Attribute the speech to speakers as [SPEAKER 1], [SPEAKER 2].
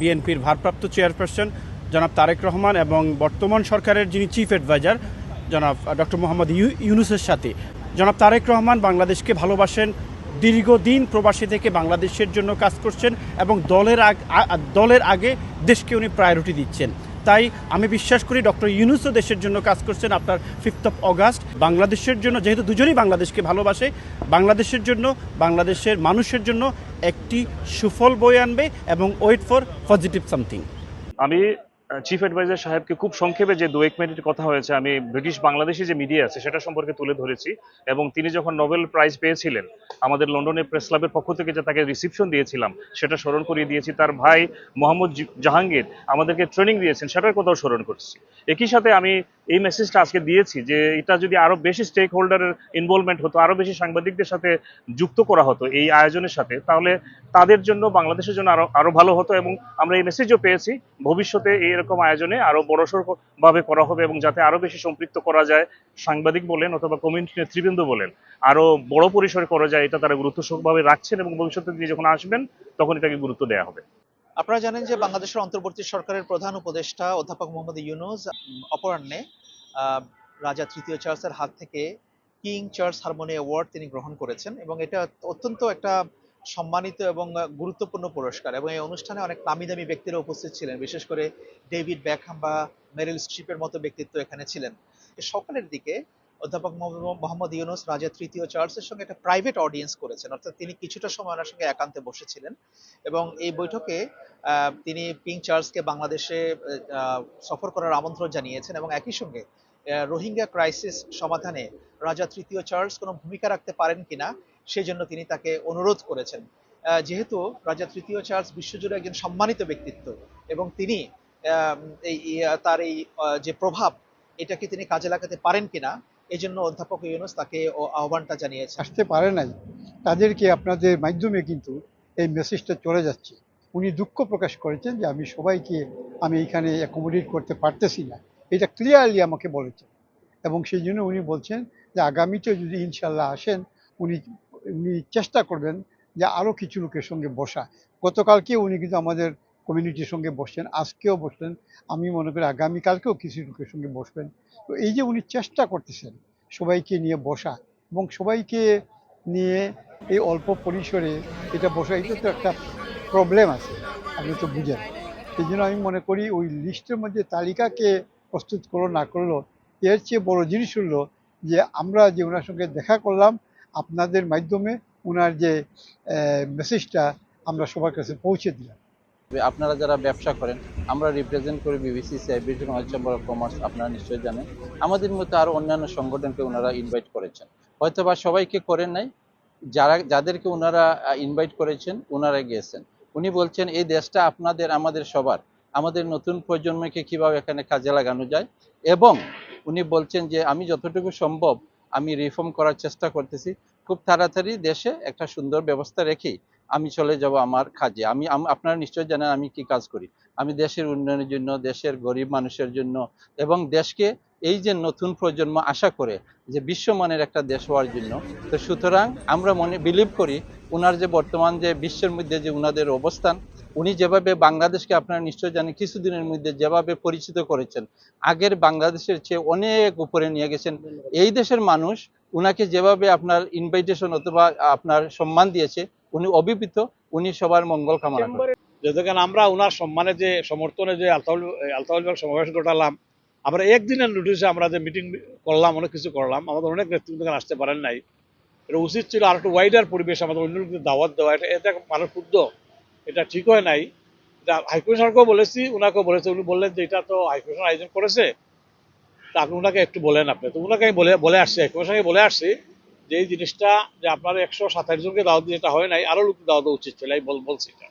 [SPEAKER 1] বিএনপির ভারপ্রাপ্ত চেয়ারপারসন জনাব তারেক রহমান এবং বর্তমান সরকারের যিনি চিফ অ্যাডভাইজার জনাব ডক্টর মোহাম্মদ ইউ- ইউনুসের সাথে। জনাব তারেক রহমান বাংলাদেশকে ভালোবাসেন, দীর্ঘদিন প্রবাসী থেকে বাংলাদেশের জন্য কাজ করছেন এবং দলের দলের আগে দেশকে উনি প্রায়োরিটি দিচ্ছেন। তাই আমি বিশ্বাস করি ডক্টর ইউনুসও দেশের জন্য কাজ করছেন আপনার ফিফথ অফ অগাস্ট বাংলাদেশের জন্য, যেহেতু দুজনেই বাংলাদেশকে ভালোবাসে, বাংলাদেশের জন্য, বাংলাদেশের মানুষের জন্য একটি সুফল বয়ে আনবে এবং ওয়েট ফর পজিটিভ সামথিং
[SPEAKER 2] আমি চিফ অ্যাডভাইজার সাহেবকে খুব সংক্ষেপে যে দু এক মিনিট কথা হয়েছে, আমি ব্রিটিশ বাংলাদেশি যে মিডিয়া আছে, সেটা সম্পর্কে তুলে ধরেছি এবং তিনি যখন নোবেল প্রাইজ পেয়েছিলেন, আমাদের লন্ডনের প্রেস ক্লাবের পক্ষ থেকে যে তাকে রিসিপশন দিয়েছিলাম, সেটা স্মরণ করিয়ে দিয়েছি। তার ভাই মোহাম্মদ জাহাঙ্গীর আমাদেরকে ট্রেনিং দিয়েছেন, সেটার কথাও স্মরণ করছি। একই সাথে আমি এই মেসেজটা আজকে দিয়েছি যে এটা যদি আরও বেশি স্টেক হোল্ডারের ইনভলভমেন্ট হতো, আরও বেশি সাংবাদিকদের সাথে যুক্ত করা হতো এই আয়োজনের সাথে, তাহলে তাদের জন্য, বাংলাদেশের জন্য আরও আরও ভালো হতো এবং আমরা এই মেসেজও পেয়েছি, ভবিষ্যতে এরকম আয়োজনে আরও বড়সড় ভাবে করা হবে এবং যাতে আরও বেশি সম্পৃক্ত করা যায়, সাংবাদিক বলেন অথবা কমিউনিটি নেতৃবৃন্দ বলেন, আরও বড় পরিসরে করা যায়, এটা তারা গুরুত্ব রাখছেন এবং ভবিষ্যতে যখন আসবেন, তখন এটাকে গুরুত্ব দেওয়া হবে।
[SPEAKER 3] আপনারা জানেন যে বাংলাদেশের অন্তর্বর্তী সরকারের প্রধান উপদেষ্টা অধ্যাপক মোহাম্মদ ইউনুস অপরাহ্নে রাজা তৃতীয় চার্লসের হাত থেকে কিং চার্লস হারমোনি অ্যাওয়ার্ড তিনি গ্রহণ করেছেন এবং এটা অত্যন্ত একটা সম্মানিত এবং গুরুত্বপূর্ণ পুরস্কার এবং এই অনুষ্ঠানে অনেক নামি দামি ব্যক্তিরা উপস্থিত ছিলেন, বিশেষ করে ডেভিড ব্যাকহাম বা মেরিল স্ট্রিপের মতো ব্যক্তিত্ব এখানে ছিলেন। সকালের দিকে অধ্যাপক মোহাম্মদ- ইউনুস রাজা তৃতীয় চার্লসের সঙ্গে একটা প্রাইভেট অডিয়েন্স করেছেন। অর্থাৎ তিনি কিছুটা সময় ওনার সঙ্গে একান্তে বসেছিলেন এবং এই বৈঠকে তিনি কিং চার্লসকে বাংলাদেশে সফর করার আমন্ত্রণ জানিয়েছেন এবং একই সঙ্গে রোহিঙ্গা ক্রাইসিস সমাধানে রাজা তৃতীয় চার্লস কোনো ভূমিকা রাখতে পারেন কিনা সেই জন্য তিনি তাকে অনুরোধ করেছেন। যেহেতু রাজা তৃতীয় চার্লস বিশ্বজুড়ে একজন সম্মানিত ব্যক্তিত্ব এবং তিনি এই- তার এই যে প্রভাব, এটাকে তিনি কাজে লাগাতে পারেন কিনা এই জন্য অধ্যাপক ইউনুস তাকে আহ্বানটা জানিয়েছেন।
[SPEAKER 4] আসতে পারে নাই। তাদেরকে আপনাদের মাধ্যমে কিন্তু এই মেসেজটা চলে যাচ্ছে। উনি দুঃখ প্রকাশ করেছেন যে আমি সবাইকে আমি এখানে অ্যাকোমোডেট করতে পারতেছি না। এটা ক্লিয়ারলি আমাকে বলেছেন। এবং সেই জন্য উনি বলছেন যে আগামীতে যদি ইনশাল্লাহ আসেন, উনি উনি চেষ্টা করবেন যে আরও কিছু লোকের সঙ্গে বসা। গতকালকে উনি কিন্তু আমাদের কমিউনিটির সঙ্গে বসছেন, আজকেও বসলেন, আমি মনে করি আগামীকালকেও কিছু লোকের সঙ্গে বসবেন। তো এই যে উনি চেষ্টা করতেছেন সবাইকে নিয়ে বসা এবং সবাইকে নিয়ে এই অল্প পরিসরে এটা বসা, এটা তো একটা প্রবলেম আছে, আপনি তো বুঝেন। সেই জন্য আমি মনে করি ওই লিস্টের মধ্যে তালিকাকে প্রস্তুত করল না করল, এর চেয়ে বড় জিনিস হলো যে আমরা যে ওনার সঙ্গে দেখা করলাম, আপনাদের মাধ্যমে ওনার যে মেসেজটা আমরা সবার কাছে পৌঁছে দিলাম।
[SPEAKER 5] আপনারা যারা ব্যবসা করেন, আমরা রিপ্রেজেন্ট করি BBCCI British Bangladesh chamber of commerce আপনারা নিশ্চয়ই জানেন। আমাদের মতো আরও অন্যান্য সংগঠনকে ওনারা ইনভাইট করেছেন। হয়তো বা সবাইকে করেন নাই, যারা, যাদেরকে ওনারা ইনভাইট করেছেন ওনারা গিয়েছেন। উনি বলছেন, এই দেশটা আপনাদের, আমাদের সবার। আমাদের নতুন প্রজন্মকে কীভাবে এখানে কাজে লাগানো যায়? এবং উনি বলছেন যে, আমি যতটুকু সম্ভব, আমি রিফর্ম করার চেষ্টা করতেছি। খুব তাড়াতাড়ি দেশে একটা সুন্দর ব্যবস্থা রেখেই আমি চলে যাব আমার কাজে। আমি আপনারা নিশ্চয় জানেন আমি কি কাজ করি। আমি দেশের উন্নয়নের জন্য, দেশের গরিব মানুষের জন্য এবং দেশকে এই যে নতুন প্রজন্ম আশা করে যে বিশ্বমানের একটা দেশ হওয়ার জন্য, তো সুতরাং আমরা মনে বিলিভ করি ওনার যে বর্তমান যে বিশ্বের মধ্যে যে ওনাদের অবস্থান উনি যেভাবে বাংলাদেশকে আপনারা নিশ্চয় জানেন, কিছুদিনের মধ্যে যেভাবে পরিচিত করেছেন, আগের বাংলাদেশের চেয়ে অনেক উপরে নিয়ে গেছেন। এই দেশের মানুষ উনাকে যেভাবে আপনার ইনভাইটেশন অথবা আপনার সম্মান দিয়েছে, উনি অভিভূত, উনি সবার মঙ্গল কামনা করেন।
[SPEAKER 6] যতক্ষণ আমরা ওনার সম্মানে যে, সমর্থনে যে আলতাউল বাগ সমাবেশ ঘটালাম আমরা একদিনের নোটিশে আমরা যে মিটিং করলাম, অনেক কিছু করলাম, আমাদের অনেক নেতৃত্ব আসতে পারেন নাই। এটা উচিত ছিল আর একটু ওয়াইডার পরিবেশ, আমাদের অন্য দাওয়াত দেওয়া, এটা এটা মানুষ শুদ্ধ এটা ঠিক হয় নাই। হাইকমিশনারকেও বলেছি ওনাকেও বলেছে, উনি বললেন যে এটা তো হাইকমিশন আয়োজন করেছে। তা আপনি ওনাকে একটু বলেন আপনি। তো ওনাকে আমি বলে বলে আসছি হাইকমিশনকে বলে আসছি যে এই জিনিসটা যে আপনার একশো সাতাশ জনকে দাওয়াত দিয়ে এটা হয় নাই, আরও লোক দাওয়া দেওয়া উচিত ছিল, আমি বল- বলছি এটা।